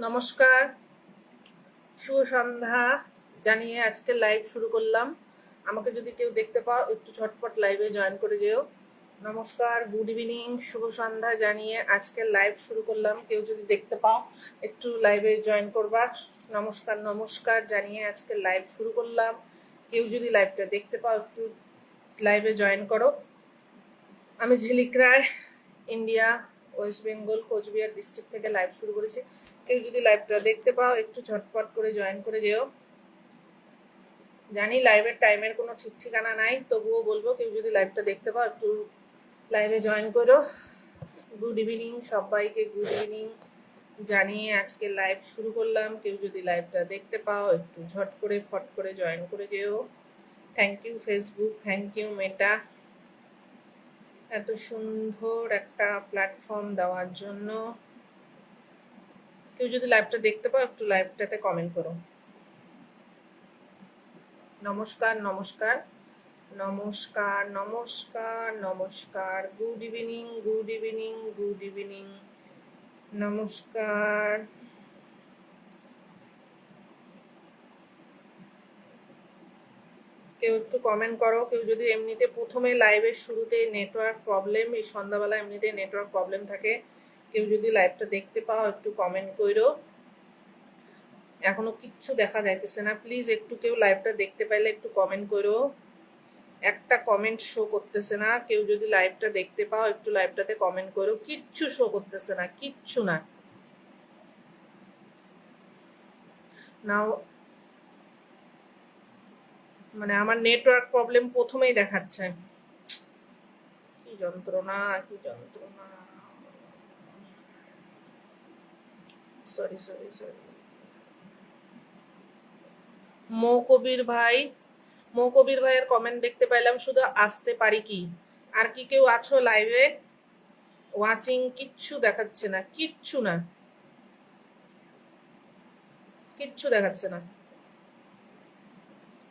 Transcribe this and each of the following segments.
নমস্কার। শুভ সন্ধ্যা। জানিয়ে আজকে লাইভ শুরু করলাম। আমাকে যদি কেউ দেখতে পাও, একটু ঝটপট লাইভে জয়েন করে যেও। নমস্কার গুড ইভিনিং শুভ সন্ধ্যা জানিয়ে আজকে লাইভ শুরু করলাম। কেউ যদি দেখতে পাও, একটু লাইভে জয়েন করবা। নমস্কার নমস্কার জানিয়ে আজকে লাইভ শুরু করলাম। কেউ যদি লাইভটা দেখতে পাও, একটু লাইভে জয়েন করো। আমি Jhilik Roy India West Bengal Coochbehar district থেকে লাইভ শুরু করেছি। কেউ যদি লাইভটা দেখতে পাও, একটু ঝটপট করে জয়েন করে যেও। জানি লাইভের টাইমের কোনো ঠিক ঠিকানা নাই, তবুও বলব কেউ যদি লাইভটা দেখতে পাও, একটু লাইভে জয়েন করো। গুড ইভিনিং সবাইকে গুড ইভিনিং জানিয়ে আজকে লাইভ শুরু করলাম। কেউ যদি লাইভটা দেখতে পাও, একটু ঝট করে, ফট করে জয়েন করে যেও। Thank you Facebook thank you Meta এত সুন্দর একটা প্ল্যাটফর্ম দেওয়ার জন্য। কেউ যদি লাইভটা দেখতে পাও, একটু লাইভটাতে কমেন্ট করো। নমস্কার নমস্কার নমস্কার নমস্কার নমস্কার। Good evening good evening good evening নমস্কার। কেউ একটু কমেন্ট করো, কেউ যদি এমনিতে প্রথমে লাইভের শুরুতে নেটওয়ার্ক প্রবলেম এই সন্ধ্যাবেলা এমনিতে নেটওয়ার্ক প্রবলেম থাকে, কেউ যদি লাইভটা দেখতে পাও, একটু কমেন্ট করো এখনও কিচ্ছু দেখা যাইতেছে না। প্লিজ একটু কেউ লাইভটা দেখতে পাইলে একটু কমেন্ট করো একটা কমেন্ট শো করতেছে না। কেউ যদি লাইভটা দেখতে পাও, একটু লাইভটাতে কমেন্ট করো কিচ্ছু শো করতেছে না, কিচ্ছু না। নাও মানে আমার নেটওয়ার্ক প্রবলেম প্রথমেই দেখাচ্ছে। কি যন্ত্রণা কি যন্ত্রণা। Sorry sorry sorry Mou Kabir ভাই, মৌ কবির ভাইয়ের কমেন্ট দেখতে পাইলাম, শুধু আসতে পারি কি? আর কি কেউ আছো লাইভে ওয়াচিং কিচ্ছু দেখাচ্ছে না, কিচ্ছু না। কিচ্ছু দেখাচ্ছে না।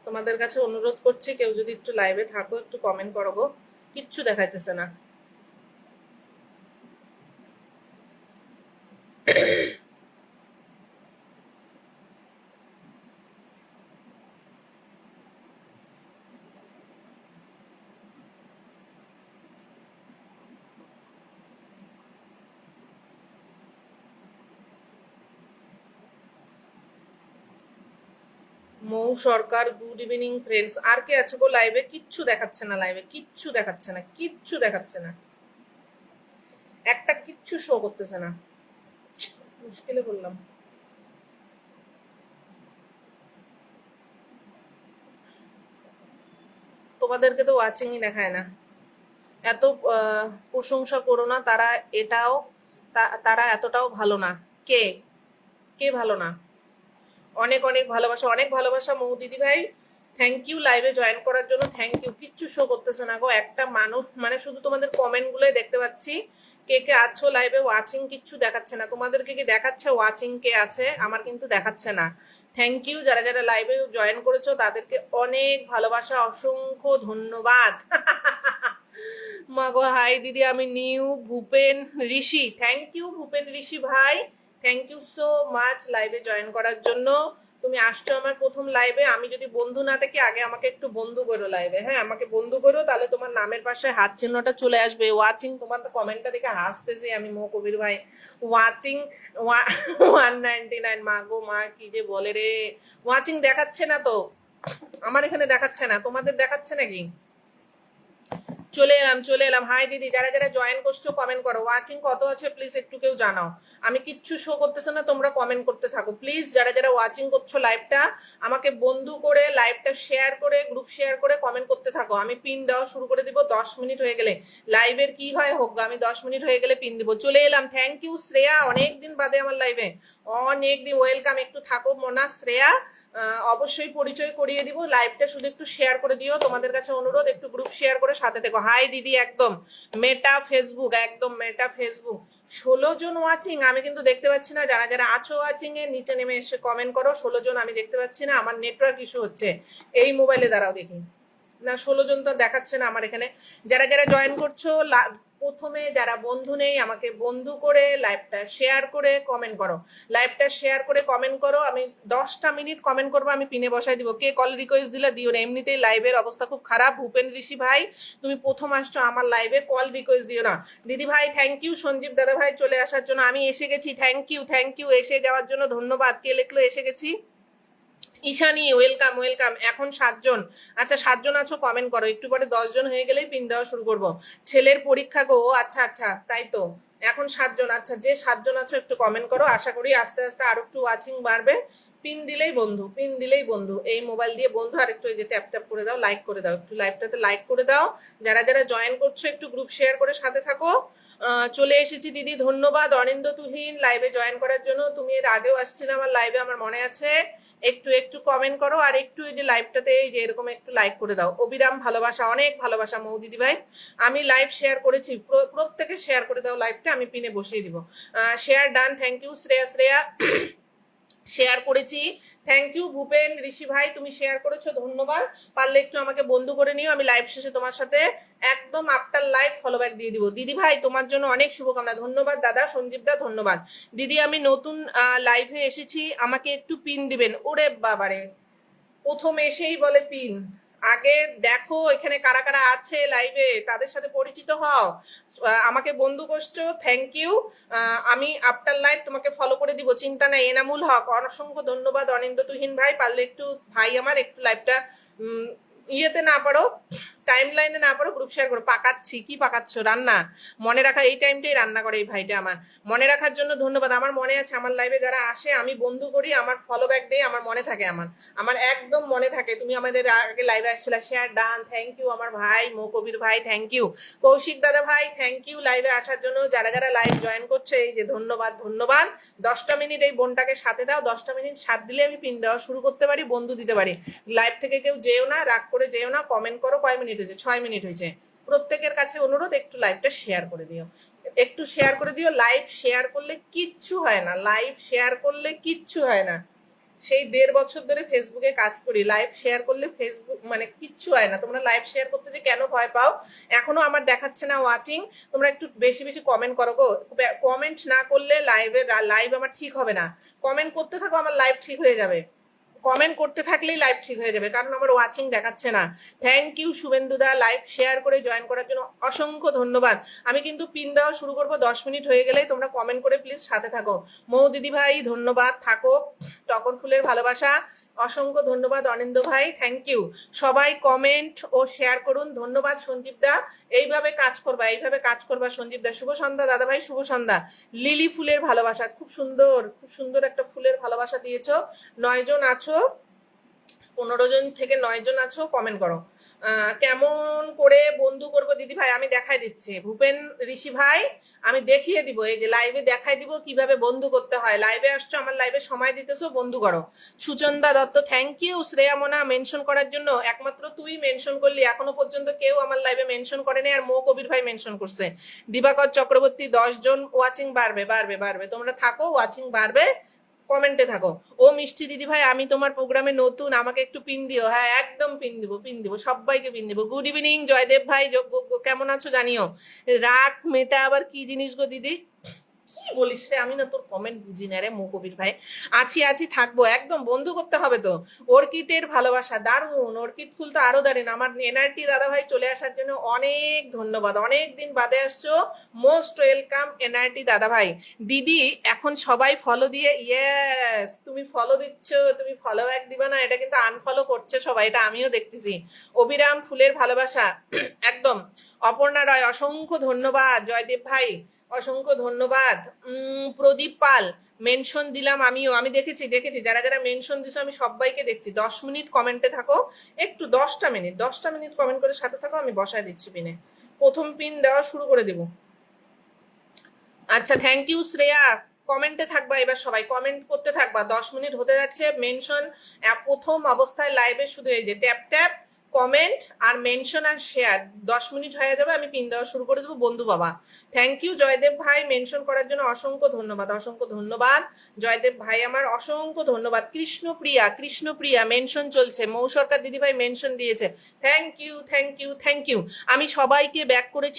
তোমাদের কাছে অনুরোধ করছি, কেউ যদি একটু লাইভে থাকো, একটু কমেন্ট করো গো। কিচ্ছু দেখাইতেছে না। Mou Sarkar, good evening friends, আর কে আছে গো লাইভে কিচ্ছু দেখাচ্ছে না লাইভে কিচ্ছু দেখাচ্ছে না, কিচ্ছু দেখাচ্ছে না। একটা কিচ্ছু শো করতেছে না। মুশকিলে বললাম। তোমাদেরকে তো ওয়াচিংই দেখায় না। এত প্রশংসা করো না, তারা এটাও তারা এতটাও ভালো না। কে? কে ভালো না? অনেক অনেক ভালোবাসা অনেক ভালোবাসা মৌ দিদি ভাই। থ্যাংক ইউ লাইভে জয়েন করার জন্য থ্যাংক ইউ কিচ্ছু শো করতেছে না গো, একটা মানুষ মানে শুধু তোমাদের কমেন্ট গুলোই দেখতে পাচ্ছি। কে কে আছো লাইভে ওয়াচিং কিচ্ছু দেখাচ্ছে না। তোমাদেরকে কি দেখাচ্ছে? ওয়াচিং কে আছে? আমার কিন্তু দেখাচ্ছে না। থ্যাংক ইউ যারা যারা লাইভে জয়েন করেছ, তাদেরকে অনেক ভালোবাসা, অসংখ্য ধন্যবাদ। মাগো হাই দিদি, আমি new Bhupen Rishi. Thank you Bhupen Rishi ভাই। থ্যাংক ইউ সো মাচ লাইভে জয়েন করার জন্য। তুমি আসছো আমার প্রথম লাইভে আমি যদি বন্ধু না থাকি, আগে আমাকে একটু বন্ধু করো লাইভে হ্যাঁ আমাকে বন্ধু করো, তাহলে তোমার নামের পাশে হাত চিহ্নটা চলে আসবে। ওয়াচিং তোমার তো কমেন্টটা দেখে হাসতেছি আমি, মো কবির ভাই। ওয়াচিং ওয়ান নাইনটি নাইন মা গো, মা, কি যে বলে রে। ওয়াচিং দেখাচ্ছে না তো। আমার এখানে দেখাচ্ছে না, তোমাদের দেখাচ্ছে নাকি? চলে এলাম চলে এলাম। হাই দিদি, যারা যারা জয়েন করছ কমেন্ট করো। ওয়াচিং কত আছে প্লিজ একটু কেউ জানাও। আমি কিচ্ছু শো করতেছে না, তোমরা কমেন্ট করতে থাকো। প্লিজ যারা যারা ওয়াচিং করছ লাইভটা আমাকে বন্ধু করে লাইভটা শেয়ার করে গ্রুপ শেয়ার করে কমেন্ট করতে থাকো। আমি পিন দেওয়া শুরু করে দিব, দশ মিনিট হয়ে গেলে। লাইভের কি হয়, হোক আমি দশ মিনিট হয়ে গেলে পিন দিব। চলে এলাম। Thank you Shreya. অনেক দিন বাদে আমার লাইভে অনেক দিন ওয়েলকাম একটু থাকো, মোনা, শ্রেয়া। অবশ্যই পরিচয় করিয়ে দিব। লাইভটা শুধু একটু শেয়ার করে দিও। তোমাদের কাছে অনুরোধ, একটু গ্রুপ শেয়ার করে সাথে থেকো। হাই দিদি, একদম মেটা ফেসবুক একদম মেটা ফেসবুক ষোলো জন ওয়াচিং আমি কিন্তু দেখতে পাচ্ছি না। যারা যারা আছো ওয়াচিং এর নিচে নেমে এসে কমেন্ট করো। ষোলো জন আমি দেখতে পাচ্ছি না। আমার নেটওয়ার্ক ইস্যু হচ্ছে। এই মোবাইলে দাঁড়াও দেখি। না, ষোলো জন তো দেখাচ্ছে না আমার এখানে। যারা যারা জয়েন করছ প্রথমে যারা বন্ধু নেই, আমাকে বন্ধু করে লাইভটা শেয়ার করে কমেন্ট করো। লাইভটা শেয়ার করে কমেন্ট করো। আমি দশটা মিনিট কমেন্ট করব, আমি পিনে বসাই দিব। কে কল রিকোয়েস্ট দিলে দিও না। এমনিতেই লাইভের অবস্থা খুব খারাপ। ভূপেন ঋষি ভাই, তুমি প্রথম আসছো আমার লাইভে কল রিকোয়েস্ট দিও না। দিদি ভাই থ্যাংক ইউ সঞ্জীব দাদা ভাই, চলে আসার জন্য আমি এসে গেছি। থ্যাংক ইউ থ্যাংক ইউ এসে যাওয়ার জন্য ধন্যবাদ। কে লিখলো? এসে গেছি। ঈশানি ওয়েলকাম ওয়েলকাম এখন সাতজন। আচ্ছা সাতজন আছো কমেন্ট করো। একটু পরে দশজন হয়ে গেলেই পিন দেওয়া শুরু করব। ছেলের পরীক্ষা গো আচ্ছা আচ্ছা তাই তো। এখন সাতজন আচ্ছা যে সাতজন আছো, একটু কমেন্ট করো। আশা করি আস্তে আস্তে আরও একটু ওয়াচিং বাড়বে। পিন দিলেই বন্ধু, পিন দিলেই বন্ধু। এই মোবাইল দিয়ে বন্ধু আর একটু যে ট্যাপ ট্যাপ করে দাও লাইক করে দাও। একটু লাইভটাতে লাইক করে দাও। যারা যারা জয়েন করছ, একটু গ্রুপ শেয়ার করে সাথে থাকো। চলে এসেছি দিদি, ধন্যবাদ। অনিন্দ তুহিন লাইভে জয়েন করার জন্য। তুমি এর আগেও আসছিলে আমার লাইভে আমার মনে আছে। একটু একটু কমেন্ট করো আর একটু এই যে লাইভটাতে এই যে এরকম একটু লাইক করে দাও। অবিরাম ভালোবাসা, অনেক ভালোবাসা মৌ দিদি ভাই আমি লাইভ শেয়ার করেছি, প্র- প্রত্যেকে শেয়ার করে দাও লাইভটা আমি পিনে বসিয়ে দিব। Share done thank you Shreya Shreya. Share করেছি। থ্যাংক ইউ ভূপেন, ঋষি ভাই, তুমি শেয়ার করেছ, ধন্যবাদ। পারলে একটু আমাকে বন্ধু করে নিও, আমি লাইভ শেষে তোমার সাথে একদম আফটার লাইভ ফলো ব্যাক দিয়ে দিব। দিদি ভাই, তোমার জন্য অনেক শুভকামনা, ধন্যবাদ দাদা, সঞ্জীব দা, ধন্যবাদ। দিদি, আমি নতুন লাইভে এসেছি, আমাকে একটু পিন দিবেন। ওরে বাবারে, প্রথম এসেই বলে পিন আগে দেখো এখানে কারা কারা আছে লাইভে তাদের সাথে পরিচিত হও। আমাকে বন্ধু করছ থ্যাংক ইউ আমি আফটার লাইফ তোমাকে ফলো করে দিব, চিন্তা নাই। এনামুল হক, অসংখ্য ধন্যবাদ। অনিন্দ তুহিন ভাই, পারলে একটু ভাই আমার, একটু লাইভটা ইয়েতে না পারো। টাইম লাইনে না পারো গ্রুপ শেয়ার করো। পাকাচ্ছি, কি পাকাচ্ছ? রান্না। মনে রাখা, এই টাইমটাই রান্না করে এই ভাইটা আমার। মনে রাখার জন্য ধন্যবাদ। আমার মনে আছে, আমার লাইভে যারা আসে, আমি বন্ধু করি, আমার ফলো ব্যাক দেই, আমার মনে থাকে আমার। আমার একদম মনে থাকে, তুমি আমাদের আগে লাইভে আসছিলে শেয়ার ডান থ্যাংক ইউ আমার ভাই, মো কবির ভাই থ্যাংক ইউ কৌশিক দাদা ভাই থ্যাংক ইউ লাইভে আসার জন্য। যারা যারা লাইভ জয়েন করছে, এই যে ধন্যবাদ ধন্যবাদ। দশটা মিনিট এই বোনটাকে সাথে দাও, দশটা মিনিট সাথ দিলে আমি পিন দেওয়া শুরু করতে পারি, বন্ধু দিতে পারি। লাইভ থেকে কেউ যেও না, রাগ করে যেও না কমেন্ট করো কয় মিনিট হয়েছে, ছয় মিনিট হয়েছে। প্রত্যেকের কাছে অনুরোধ, একটু লাইভটা শেয়ার করে দিও। একটু শেয়ার করে দিও লাইভ শেয়ার করলে কিচ্ছু হয় না লাইভ শেয়ার করলে কিচ্ছু হয় না। সেই দেড় বছর ধরে ফেসবুকে কাজ করি লাইভ শেয়ার করলে ফেসবুক মানে কিচ্ছু হয় না। তোমরা লাইভ শেয়ার করতে যে কেন ভয় পাও? এখনও আমার দেখাচ্ছে না ওয়াচিং তোমরা একটু বেশি বেশি কমেন্ট করো গো। কমেন্ট না করলে লাইভের লাইভ আমার ঠিক হবে না। কমেন্ট করতে থাকো, আমার লাইভ ঠিক হয়ে যাবে। কমেন্ট করতে থাকলেই লাইভ ঠিক হয়ে যাবে। কারণ আমার ওয়াচিং দেখাচ্ছে না। থ্যাংক ইউ শুভেন্দুদা লাইভ শেয়ার করে জয়েন করার জন্য অসংখ্য ধন্যবাদ। আমি কিন্তু পিন দেওয়া শুরু করব, দশ মিনিট হয়ে গেলেই তোমরা কমেন্ট করে প্লিজ সাথে থাকো। মৌ দিদি ভাই, ধন্যবাদ, থাকো। টকর ফুলের ভালোবাসা, অসংখ্য ধন্যবাদ অনিন্দ ভাই থ্যাংক ইউ সবাই কমেন্ট ও শেয়ার করুন। ধন্যবাদ, সঞ্জীব দা। এইভাবে কাজ করবা, এইভাবে কাজ করবা, সঞ্জীব দা। শুভ সন্ধ্যা, দাদা ভাই, শুভ সন্ধ্যা। লিলি ফুলের ভালোবাসা, খুব সুন্দর খুব সুন্দর একটা ফুলের ভালোবাসা দিয়েছ। নয় জন আছো? পনেরো জন থেকে নয় জন আছো কমেন্ট করো। কেমন করে বন্ধু করব দিদি ভাই? আমি দেখাই দিচ্ছি। ভূপেন ঋষি ভাই, আমি দেখিয়ে দিব। এই যে লাইভে দেখাই দিব কীভাবে বন্ধু করতে হয়। লাইভে আসছো, আমার লাইভে সময় দিতেছো, বন্ধু করো। Suchanda Dutta thank you Shreya Mona mention করার জন্য একমাত্র তুই মেনশন করলি। এখনও পর্যন্ত কেউ আমার লাইভে মেনশন করেনি আর মো কবির ভাই মেনশন করছে। দিবাকর চক্রবর্তী, দশ জন ওয়াচিং বাড়বে বাড়বে বাড়বে। তোমরা থাকো ওয়াচিং বাড়বে। কমেন্টে থাকো। ও মিষ্টি দিদি ভাই, আমি তোমার প্রোগ্রামে নতুন, আমাকে একটু পিন দিও। হ্যাঁ একদম পিন দিব পিন দিব, সবাইকে পিন দিব। গুড ইভিনিং জয়দেব ভাই কেমন আছো জানিও? রাগ মেটা আবার কি জিনিস গো দিদি? কি বলিস রে? আমি না তোর কমেন্ট বুঝি না রে মুকবির ভাই। আছি আছি, থাকব। একদম বন্ধু করতে হবে তো। অর্কিডের ভালোবাসা, দারুণ। অর্কিড ফুল তো আরও দারুণ। আমার এনআরটি দাদা ভাই চলে আসার জন্য অনেক ধন্যবাদ। অনেক দিন বাদে আসছো। মোস্ট ওয়েলকাম এনআরটি দাদা ভাই দিদি, এখন সবাই ফলো দিয়ে ইয়েস তুমি ফলো দিচ্ছ, তুমি ফলো ব্যাক দিবা না, এটা কিন্তু আনফলো করছে সবাই, এটা আমিও দেখতেছি। অবিরাম ফুলের ভালোবাসা। একদম। অপর্ণা রয়, অসংখ্য ধন্যবাদ। জয়দেব ভাই অসংখ্য ধন্যবাদ। প্রদীপ পাল মেনশন দিলাম আমিও। আমি দেখেছি দেখেছি। যারা যারা মেনশন দিছো, আমি সবাইকে দেখছি। দশ মিনিট কমেন্টে থাকো। একটু দশটা মিনিট দশটা মিনিট কমেন্ট করে সাথে থাকো, আমি বসায় দিচ্ছি পিনে প্রথম পিন দেওয়া শুরু করে দেবো। আচ্ছা থ্যাংক ইউ শ্রেয়া। কমেন্টে থাকবা এবার সবাই। কমেন্ট করতে থাকবা। দশ মিনিট হতে যাচ্ছে মেনশন প্রথম অবস্থায় লাইভে শুধু এই যে ট্যাপ ট্যাপ কমেন্ট আর মেনশন আর শেয়ার দশ মিনিট হয়ে যাবে, আমি পিন দেওয়া শুরু করে দেবো। বন্ধু বাবা থ্যাংক ইউ জয়দেব ভাই মেনশন করার জন্য অসংখ্য ধন্যবাদ অসংখ্য ধন্যবাদ। জয়দেব ভাই আমার অসংখ্য ধন্যবাদ। কৃষ্ণপ্রিয়া কৃষ্ণপ্রিয়া মেনশন চলছে। মৌ সরকার দিদি ভাই মেনশন দিয়েছে। Thank you thank you thank you আমি সবাইকে ব্যাক করেছি।